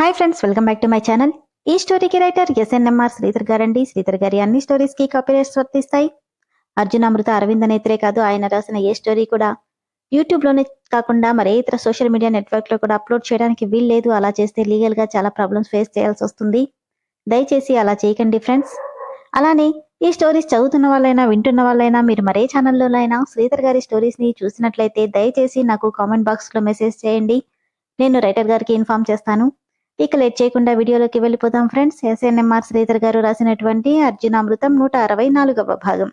Hi friends welcome back to my channel ఈ స్టోరీకి writer SNMR Sridhar గారండి. శ్రీధర్ గారి అన్ని స్టోరీస్కి కాపీరైట్స్ వర్తిస్తాయి. అర్జున్ అమృత అరవింద్ నేత్రే కాదు ఆయన రాసిన ఏ స్టోరీ కూడా యూట్యూబ్లోనే కాకుండా మరే ఇతర సోషల్ మీడియా నెట్వర్క్లో కూడా అప్లోడ్ చేయడానికి వీల్లేదు అలా చేస్తే లీగల్గా చాలా ప్రాబ్లమ్స్ ఫేస్ చేయాల్సి వస్తుంది. దయచేసి అలా చేయకండి ఫ్రెండ్స్ అలానే ఈ స్టోరీస్ చదువుతున్న వాళ్ళైనా వింటున్న వాళ్ళైనా మీరు మరే ఛానల్లోనైనా శ్రీధర్ గారి స్టోరీస్ని చూసినట్లయితే దయచేసి నాకు కామెంట్ బాక్స్లో మెసేజ్ చేయండి. నేను రైటర్ గారికి ఇన్ఫార్మ్ చేస్తాను. ఇక లేట్ చేయకుండా వీడియోలోకి వెళ్ళిపోదాం ఫ్రెండ్స్. ఎస్ఎన్ఎంఆర్ శ్రీధర్ గారు రాసినటువంటి అర్జునామృతం నూట అరవై నాలుగవ భాగం.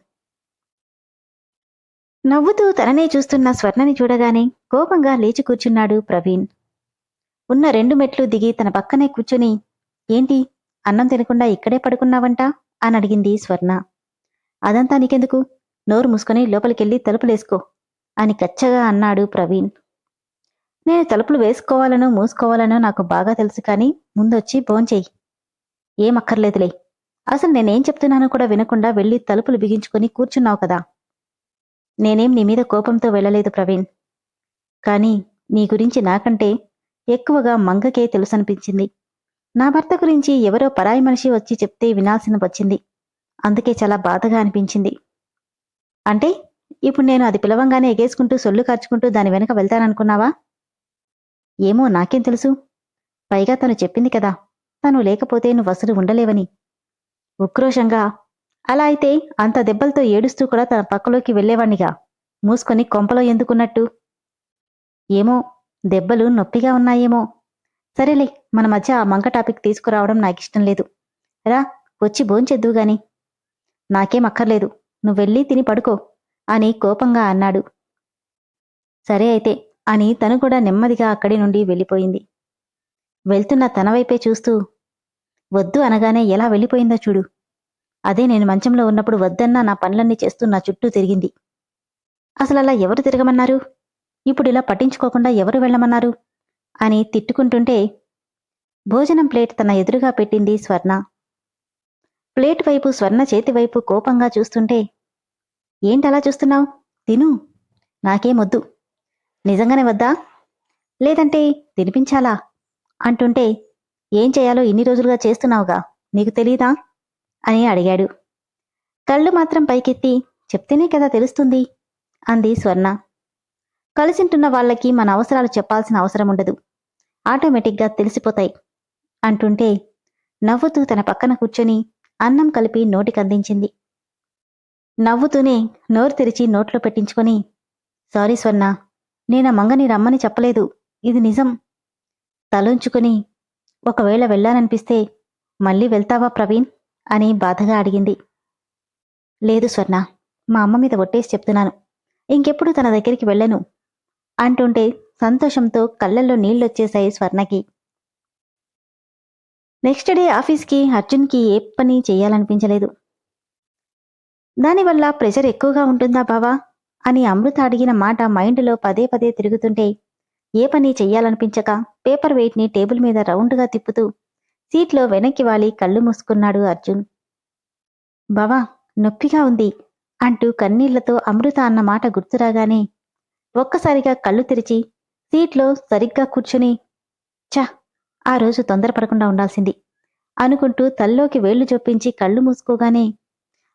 నవ్వుతూ తననే చూస్తున్న స్వర్ణని చూడగానే కోపంగా లేచి కూర్చున్నాడు ప్రవీణ్. ఉన్న రెండు మెట్లు దిగి తన పక్కనే కూర్చుని ఏంటి? అన్నం తినకుండా ఇక్కడే పడుకున్నావంట? అని అడిగింది స్వర్ణ. అదంతా నీకెందుకు? నోరు మూసుకొని లోపలికెళ్ళి తలుపులేసుకో అని కచ్చగా అన్నాడు ప్రవీణ్. నేను తలుపులు వేసుకోవాలనో మూసుకోవాలనో నాకు బాగా తెలుసు కానీ ముందొచ్చి భోంచేయి ఏమక్కర్లేదులే అసలు నేనేం చెప్తున్నానో కూడా వినకుండా వెళ్ళి తలుపులు బిగించుకొని కూర్చున్నావు కదా. నేనేం నీ మీద కోపంతో వెళ్ళలేదు ప్రవీణ్. కానీ నీ గురించి నాకంటే ఎక్కువగా మంగకే తెలుసనిపించింది. నా భర్త గురించి ఎవరో పరాయి మనిషి వచ్చి చెప్తే వినాల్సిన వచ్చింది. అందుకే చాలా బాధగా అనిపించింది. అంటే ఇప్పుడు నేను అది పిలవంగానే ఎగేసుకుంటూ సొల్లు కార్చుకుంటూ దాని వెనక వెళ్తాననుకున్నావా? ఏమో నాకేం తెలుసు. పైగా తను చెప్పింది కదా తను లేకపోతే నువ్వు అసలు ఉండలేవని. ఉక్రోషంగా అలా అయితే అంత దెబ్బలతో ఏడుస్తూ కూడా తన పక్కలోకి వెళ్ళేవాణ్ణిగా మూసుకొని కొంపలో ఎందుకున్నట్టు. ఏమో దెబ్బలు నొప్పిగా ఉన్నాయేమో. సరేలే మన మధ్య ఆ మంక టాపిక్ తీసుకురావడం నాకిష్టం లేదు. రా వచ్చి భోంచెద్దు గాని. నాకేం అక్కర్లేదు నువ్వెళ్ళి తిని పడుకో అని కోపంగా అన్నాడు. సరే అయితే అని తను కూడా నెమ్మదిగా అక్కడి నుండి వెళ్ళిపోయింది. వెళ్తున్న తన వైపే చూస్తూ వద్దు అనగానే ఎలా వెళ్ళిపోయిందో చూడు. అదే నేను మంచంలో ఉన్నప్పుడు వద్దన్నా నా పనులన్నీ చేస్తూ నా చుట్టూ తిరిగింది. అసలు అలా ఎవరు తిరగమన్నారు? ఇప్పుడు ఇలా పట్టించుకోకుండా ఎవరు వెళ్ళమన్నారు? అని తిట్టుకుంటుంటే భోజనం ప్లేట్ తన ఎదురుగా పెట్టింది స్వర్ణ. ప్లేట్ వైపు స్వర్ణ చేతి వైపు కోపంగా చూస్తుంటే ఏంటలా చూస్తున్నావు? తిను. నాకేమొద్దు నిజంగానే వద్దా? లేదంటే తినిపించాలా? అంటుంటే ఏం చేయాలో ఇన్ని రోజులుగా చేస్తున్నావుగా? నీకు తెలీదా? అని అడిగాడు. కళ్ళు మాత్రం పైకెత్తి చెప్తేనే కదా తెలుస్తుంది? అంది స్వర్ణ. కలిసింటున్న వాళ్ళకి మన అవసరాలు చెప్పాల్సిన అవసరం ఉండదు. ఆటోమేటిక్గా తెలిసిపోతాయి అంటుంటే నవ్వుతూ తన పక్కన కూర్చొని అన్నం కలిపి నోటికందించింది నవ్వుతూనే నోరు తెరిచి నోట్లో పెట్టించుకొని సారీ స్వర్ణ నేనా మంగని రమ్మని చెప్పలేదు. ఇది నిజం. తలుంచుకుని ఒకవేళ వెళ్ళాననిపిస్తే మళ్ళీ వెళ్తావా ప్రవీణ్? అని బాధగా అడిగింది. లేదు స్వర్ణ మా అమ్మ మీద ఒట్టేసి చెప్తున్నాను. ఇంకెప్పుడు తన దగ్గరికి వెళ్ళను అంటుంటే సంతోషంతో కళ్ళల్లో నీళ్ళొచ్చేశాయి స్వర్ణకి. నెక్స్ట్ డే ఆఫీస్కి అర్జున్కి ఏ పని చేయాలనిపించలేదు. దానివల్ల ప్రెషర్ ఎక్కువగా ఉంటుందా బావా? అని అమృత అడిగిన మాట మైండ్లో పదే పదే తిరుగుతుంటే ఏ పని చెయ్యాలనిపించక పేపర్ వెయిట్ని టేబుల్ మీద రౌండ్గా తిప్పుతూ సీట్లో వెనక్కి వాలి కళ్ళు మూసుకున్నాడు అర్జున్. బావా నొప్పిగా ఉంది అంటూ కన్నీళ్ళతో అమృత అన్న మాట గుర్తురాగానే ఒక్కసారిగా కళ్ళు తెరిచి సీట్లో సరిగ్గా కూర్చుని చ ఆ రోజు తొందరపడకుండా ఉండాల్సింది అనుకుంటూ తల్లోకి వేళ్ళు చొప్పించి కళ్ళు మూసుకోగానే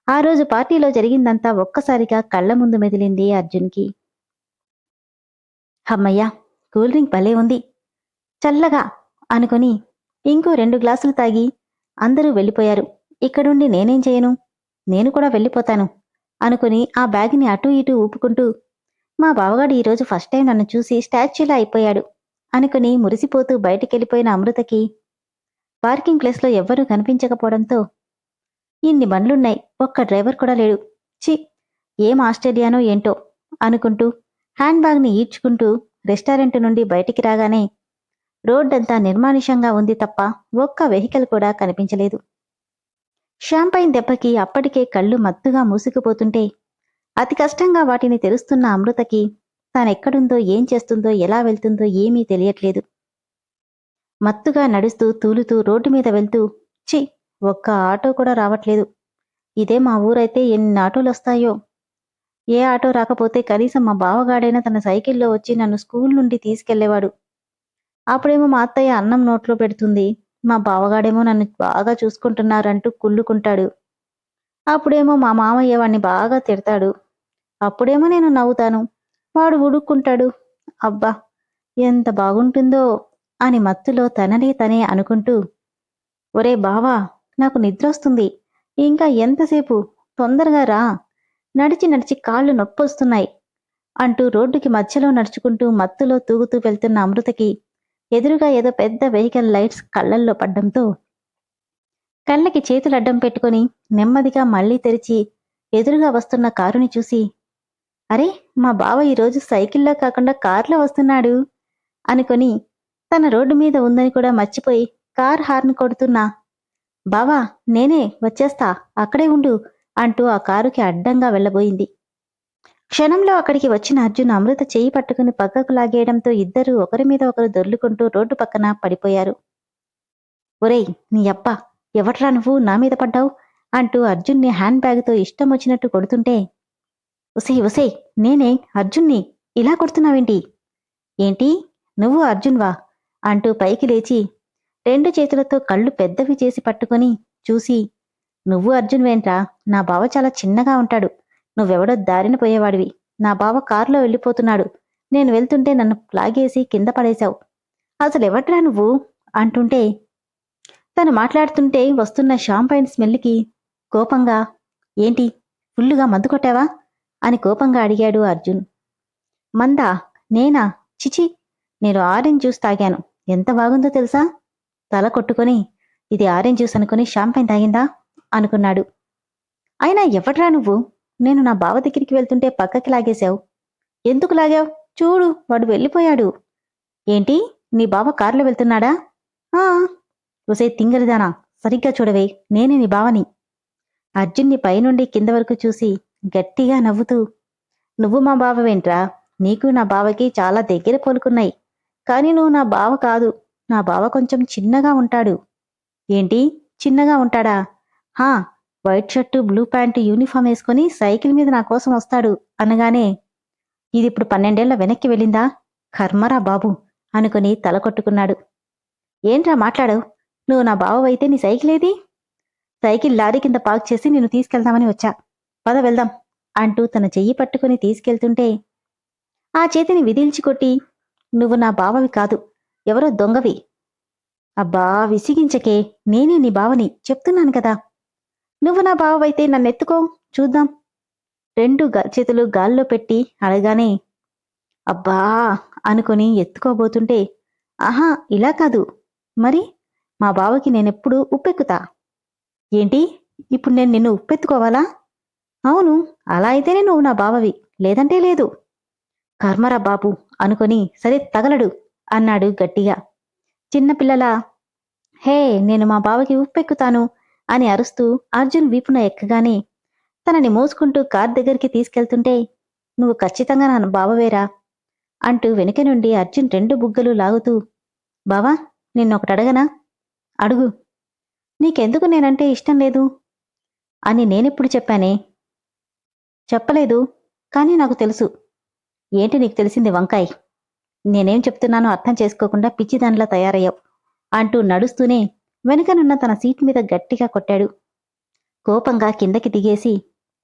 ఆ రోజు పార్టీలో జరిగిందంతా ఒక్కసారిగా కళ్ళ ముందు మెదిలింది అర్జున్కి. హమ్మయ్యా కూల్ డ్రింక్ భలే ఉంది. చల్లగా అనుకుని ఇంకో రెండు గ్లాసులు తాగి అందరూ వెళ్ళిపోయారు. ఇక్కడుండి నేనేం చేయను? నేను కూడా వెళ్ళిపోతాను అనుకుని ఆ బ్యాగ్ని అటూ ఇటూ ఊపుకుంటూ మా బావగాడు ఈరోజు ఫస్ట్ టైం నన్ను చూసి స్టాచ్యూలా అయిపోయాడు అనుకుని మురిసిపోతూ బయటికెళ్ళిపోయిన అమృతకి పార్కింగ్ ప్లేస్లో ఎవ్వరూ కనిపించకపోవడంతో ఇన్ని బండ్లున్నాయి ఒక్క డ్రైవర్ కూడా లేడు. చి ఏం ఆస్ట్రేలియానో ఏంటో అనుకుంటూ హ్యాండ్ బ్యాగ్ని ఈడ్చుకుంటూ రెస్టారెంట్ నుండి బయటికి రాగానే రోడ్డంతా నిర్మానుషంగా ఉంది తప్ప ఒక్క వెహికల్ కూడా కనిపించలేదు. షాంపైన్ దెబ్బకి అప్పటికే కళ్ళు మత్తుగా మూసుకుపోతుంటే అతి కష్టంగా వాటిని తెరుస్తున్న అమృతకి తానెక్కడుందో ఏం చేస్తుందో ఎలా వెళ్తుందో ఏమీ తెలియట్లేదు. మత్తుగా నడుస్తూ తూలుతూ రోడ్డు మీద వెళ్తూ చి ఒక్క ఆటో కూడా రావట్లేదు. ఇదే మా ఊరైతే ఎన్ని ఆటోలు వస్తాయో. ఏ ఆటో రాకపోతే కనీసం మా బావగాడైనా తన సైకిల్లో వచ్చి నన్ను స్కూల్ నుండి తీసుకెళ్ళేవాడు. అప్పుడేమో మా అత్తయ్య అన్నం నోట్లో పెడుతుంది. మా బావగాడేమో నన్ను బాగా చూసుకుంటున్నారంటూ కుళ్ళుకుంటాడు. అప్పుడేమో మా మామయ్య వాడిని బాగా తిడతాడు. అప్పుడేమో నేను నవ్వుతాను. వాడు ఉడుక్కుంటాడు. అబ్బా ఎంత బాగుంటుందో అని మత్తులో తననే తనే అనుకుంటూ ఒరే బావా నాకు నిద్రొస్తుంది. ఇంకా ఎంతసేపు? తొందరగా రా. నడిచి నడిచి కాళ్ళు నొప్పొస్తున్నాయి. అంటూ రోడ్డుకి మధ్యలో నడుచుకుంటూ మత్తులో తూగుతూ వెళ్తున్న అమృతకి ఎదురుగా ఏదో పెద్ద వెహికల్ లైట్స్ కళ్ళల్లో పడ్డంతో కళ్ళకి చేతులు అడ్డం పెట్టుకొని నెమ్మదిగా మళ్ళీ తెరిచి ఎదురుగా వస్తున్న కారుని చూసి అరే మా బావ ఈరోజు సైకిల్లో కాకుండా కార్లో వస్తున్నాడు అనుకొని తన రోడ్డు మీద ఉందని కూడా మర్చిపోయి కార్ హార్న్ కొడుతున్నా బావా నేనే వచ్చేస్తా అక్కడే ఉండు అంటూ ఆ కారుకి అడ్డంగా వెళ్ళబోయింది. క్షణంలో అక్కడికి వచ్చిన అర్జున్ అమృత చేయి పట్టుకుని పక్కకు లాగేయడంతో ఇద్దరూ ఒకరి మీద ఒకరు దొర్లుకుంటూ రోడ్డు పక్కన పడిపోయారు. ఒరేయ్ నీ అప్ప ఎవట్రా నువ్వు? నా మీద పడ్డావు? అంటూ అర్జున్ని హ్యాండ్ బ్యాగ్తో ఇష్టం వచ్చినట్టు కొడుతుంటే ఉసే ఉసే నేనే అర్జున్ని ఇలా కొడుతున్నావేంటి? ఏంటి? నువ్వు అర్జున్వా? అంటూ పైకి లేచి రెండు చేతులతో కళ్ళు పెద్దవి చేసి పట్టుకొని చూసి నువ్వు అర్జున్ వేంట్రా? నా బావ చాలా చిన్నగా ఉంటాడు. నువ్వెవడో దారిన పోయేవాడివి. నా బావ కారులో వెళ్ళిపోతున్నాడు. నేను వెళ్తుంటే నన్ను లాగేసి కింద పడేశావు. అసలు ఎవట్రా నువ్వు? అంటుంటే తను మాట్లాడుతుంటే వస్తున్న షాంపైన్ స్మెల్కి కోపంగా ఏంటి? ఫుల్లుగా మందు కొట్టావా? అని కోపంగా అడిగాడు అర్జున్. మందా? నేనా? చిచి! నేను ఆరెంజ్ జ్యూస్ తాగాను. ఎంత బాగుందో తెలుసా? తల కొట్టుకొని ఇది ఆరెంజ్ జ్యూస్ అనుకుని షాంపైన్ తాగిందా? అనుకున్నాడు. అయినా ఎవడ్రా నువ్వు? నేను నా బావ దగ్గరికి వెళ్తుంటే పక్కకి లాగేశావు. ఎందుకు లాగావు? చూడు వాడు వెళ్ళిపోయాడు. ఏంటి? నీ బావ కారులో వెళ్తున్నాడా? ఆ. ఒసే తింగలిదానా సరిగ్గా చూడవే నేనే నీ బావని. అర్జున్ని పైనుండి కింద వరకు చూసి గట్టిగా నవ్వుతూ నువ్వు మా బావవేంట్రా? నీకు నా బావకి చాలా దగ్గర పోలుకున్నాయి. కానీ నువ్వు నా బావ కాదు. నా బావ కొంచెం చిన్నగా ఉంటాడు. ఏంటి? చిన్నగా ఉంటాడా? హా white shirt blue pant uniform వేసుకొని సైకిల్ మీద నా కోసం వస్తాడు అనగానే ఇది ఇప్పుడు పన్నెండేళ్ళ వెనక్కి వెళ్ళిందా? కర్మరా బాబు అనుకుని తల కొట్టుకున్నాడు. ఏంట్రా మాట్లాడవు నువ్వు నా బావవైతే నీ సైకిల్ ఏది? సైకిల్ లారీ కింద పార్క్ చేసి నిన్ను తీసుకెళ్దామని వచ్చా. పద వెళ్దాం అంటూ తన చెయ్యి పట్టుకుని తీసుకెళ్తుంటే ఆ చేతిని విదిల్చి కొట్టి నువ్వు నా బావవి కాదు. ఎవరో దొంగవి. అబ్బా విసిగించకే. నేనే నీ బావని చెప్తున్నాను కదా. నువ్వు నా బావైతే నన్నెత్తుకో. చూద్దాం. రెండు చేతులు గాల్లో పెట్టి అడగానే అబ్బా అనుకుని ఎత్తుకోబోతుంటే ఆహా ఇలా కాదు. మరి మా బావకి నేనెప్పుడు ఉప్పెక్కుతా? ఏంటి? ఇప్పుడు నేను నిన్ను ఉప్పెత్తుకోవాలా? అవును అలా అయితేనే నువ్వు నా బావవి. లేదంటే లేదు. కర్మరా బాబు అనుకొని సరే తగలడు. అన్నాడు గట్టిగా. చిన్నపిల్లల హే నేను మా బావకి ఉప్పెక్కుతాను అని అరుస్తూ అర్జున్ వీపున ఎక్కగానే తనని మోసుకుంటూ కార్ దగ్గరికి తీసుకెళ్తుంటే నువ్వు ఖచ్చితంగా నా బావవేరా? అంటూ వెనుక నుండి అర్జున్ రెండు బుగ్గలు లాగుతూ బావా నిన్నొకటి అడగనా? అడుగు. నీకెందుకు నేనంటే ఇష్టం లేదు? అని నేనెప్పుడు చెప్పానే? చెప్పలేదు కానీ నాకు తెలుసు. ఏంటి నీకు తెలిసింది వంకాయ్? నేనేం చెప్తున్నానో అర్థం చేసుకోకుండా పిచ్చిదానిలా తయారయ్యావు అంటూ నడుస్తూనే వెనుకనున్న తన సీట్ మీద గట్టిగా కొట్టాడు. కోపంగా కిందకి దిగేసి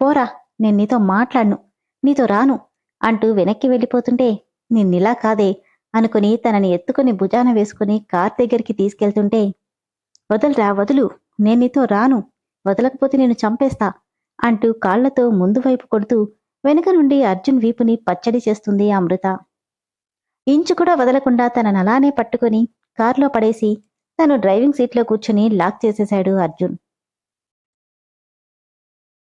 పోరా నేను నీతో మాట్లాడను నీతో రాను అంటూ వెనక్కి వెళ్ళిపోతుంటే నిన్నిలా కాదే అనుకుని తనని ఎత్తుకుని భుజాన వేసుకుని కార్ దగ్గరికి తీసుకెళ్తుంటే వదలరా వదులు నేను నీతో రాను వదలకపోతే నేను చంపేస్తా అంటూ కాళ్ళతో ముందు వైపు కొడుతూ వెనుక నుండి అర్జున్ వీపుని పచ్చడి చేస్తుంది అమృత. ఇంచు కూడా వదలకుండా తనను అలానే పట్టుకొని కారులో పడేసి తను డ్రైవింగ్ సీట్లో కూర్చుని లాక్ చేసేశాడు అర్జున్.